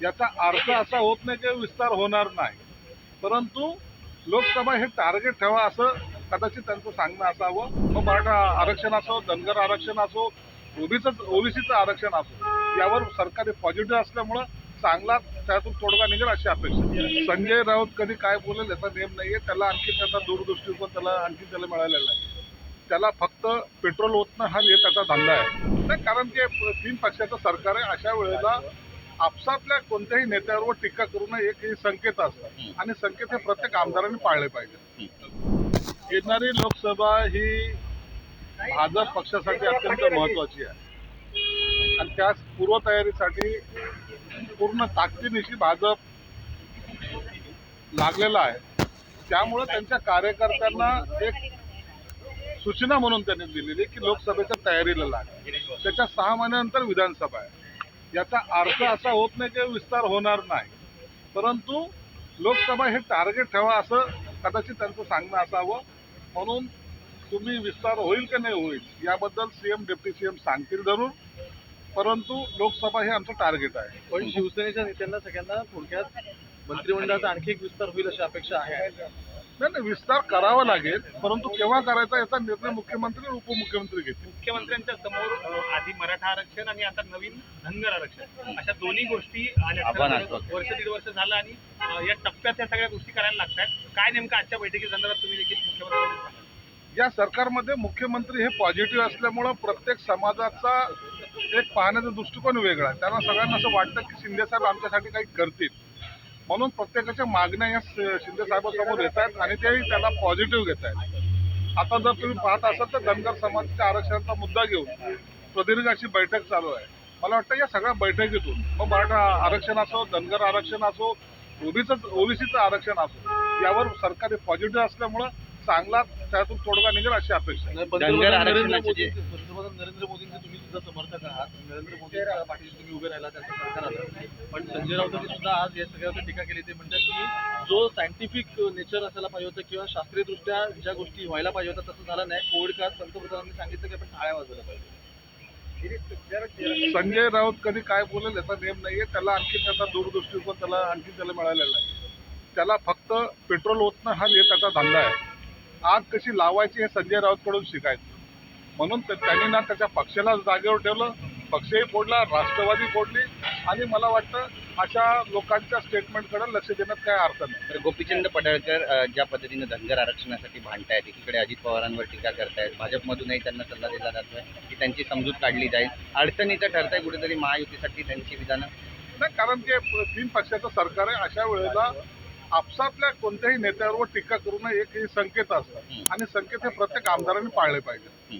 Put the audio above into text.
याचा अर्थ असा होत नाही की विस्तार होणार नाही. परंतु लोकसभा हे टार्गेट ठेवा असं कदाचित त्यांचं सांगणं असावं. मग मराठा आरक्षण असो धनगर आरक्षण असो ओबीच ओबीसीचं आरक्षण असो यावर सरकारी पॉझिटिव्ह असल्यामुळं चांगला त्यातून तोडगा निघेल अशी अपेक्षा संजय राऊत कधी काय बोलेल याचा नेम नाहीये. त्याला आणखी त्याचा दूरदृष्टीकोन त्याला आणखी त्याला मिळालेला नाही त्याला फक्त पेट्रोल ओतणं हा त्याचा धंदा आहे. नाही, कारण की तीन पक्षाचं सरकार आहे अशा वेळेला आपसातल्या कोणत्याही नेत्यावर टीका करू नये एक हे संकेत असतात. आणि संकेत हे प्रत्येक आमदारांनी पाळले पाहिजे येणारी लोकसभा ही भाजप पक्षासाठी अत्यंत महत्वाची आहे. आणि त्या पूर्वतयारीसाठी पूर्ण ताकदीनिशी भाजप लागलेला आहे. त्यामुळं त्यांच्या कार्यकर्त्यांना एक सूचना म्हणून त्यांनी दिलेली की लोकसभेच्या तयारीला लाग. त्याच्या सहा महिन्यानंतर विधानसभा आहे. याचा अर्थ असा होत नाही की विस्तार होणार नाही. परंतु लोकसभा हे टार्गेट ठेवा असं कदाचित त्यांचं सांगणं असावं. म्हणून तुम्ही विस्तार होईल की नाही होईल याबद्दल सीएम डेप्टी सीएम सांगतील जरूर. परंतु लोकसभा हे आमचं टार्गेट आहे. पण शिवसेनेच्या नेत्यांना सगळ्यांना थोडक्यात मंत्रिमंडळाचा आणखी एक विस्तार होईल अशी अपेक्षा आहे. नाही नाही विस्तार करावा लागेल परंतु केव्हा करायचा याचा निर्णय मुख्यमंत्री आणि उपमुख्यमंत्री घेतील. मुख्यमंत्र्यांच्या समोर आधी मराठा आरक्षण आणि आता नवीन धनगर आरक्षण. अशा दोन्ही गोष्टी आल्या. वर्ष दीड वर्ष झालं आणि या टप्प्यात या सगळ्या गोष्टी करायला लागतात. काय नेमकं आजच्या बैठकी संदर्भात तुम्ही देखील मुख्यमंत्री या सरकारमध्ये मुख्यमंत्री हे पॉझिटिव्ह असल्यामुळं प्रत्येक समाजाचा एक पाहण्याचा दृष्टिकोन वेगळा आहे. त्यांना सगळ्यांना असं वाटतं की शिंदे साहेब आमच्यासाठी काही करतील. म्हणून प्रत्येकाच्या मागण्या या शिंदे साहेबांसमोर येत आहेत आणि तेही त्याला पॉझिटिव्ह घेत आहेत. आता जर तुम्ही पाहत असाल तर धनगर समाजाच्या आरक्षणाचा मुद्दा घेऊन प्रदीर्घ अशी बैठक चालू आहे. मला वाटतं या सगळ्या बैठकीतून मग मराठा आरक्षण असो धनगर आरक्षण असो ओबीच ओबीसीचं आरक्षण असो यावर सरकारी पॉझिटिव्ह असल्यामुळं चांगला त्यातून तोडगा निघेल अशी अपेक्षा आहे. पंतप्रधान नरेंद्र आरक्षणाचे मोदी जे- पंतप्रधान नरेंद्र मोदींचे तुम्ही सुद्धा समर्थक आहात. नरेंद्र मोदींच्या पाठीशी तुम्ही उभे राहिला त्यांचं सरकार आलं पण संजय राऊतांनी सुद्धा आज या सगळ्यावर टीका केली ते म्हणतात की जो सायंटिफिक नेचर असायला पाहिजे होतं किंवा शास्त्रीयदृष्ट्या ज्या गोष्टी व्हायला पाहिजे होत्या तसं झालं नाही. कोविड काळात पंतप्रधानांनी सांगितलं की आपण टाळ्या वाजवल्या पाहिजे. संजय राऊत कधी काय बोलेल याचा नेम नाहीये. त्याला आणखी त्याचा दूरदृष्टिकोन त्याला आणखी त्याला मिळालेला नाही. त्याला फक्त पेट्रोल ओतणं हा हे त्याचा धंदा आहे. आग कशी लावायची हे संजय राऊतकडून शिकायचं. म्हणून त्यांनी ना त्याच्या पक्षाला जागेवर ठेवलं पक्षही फोडला राष्ट्रवादी फोडली आणि मला वाटतं अशा लोकांच्या स्टेटमेंटकडे लक्ष देण्यात काय अर्थ नाही. तर गोपीचंद पडळकर ज्या पद्धतीने धनगर आरक्षणासाठी भांडतायत एकीकडे अजित पवारांवर टीका करतायत भाजपमधूनही त्यांना सल्ला दिला जातोय की त्यांची समजूत काढली जाईल. अडचणीचं ठरतंय कुठेतरी महायुतीसाठी त्यांची विधानं. नाही कारण ते तीन पक्षाचं सरकार आहे अशा वेळेला आपसातल्या कोणत्याही नेत्यावर टीका करू नये एक हे संकेत असतात. आणि संकेत हे प्रत्येक आमदारांनी पाळले पाहिजे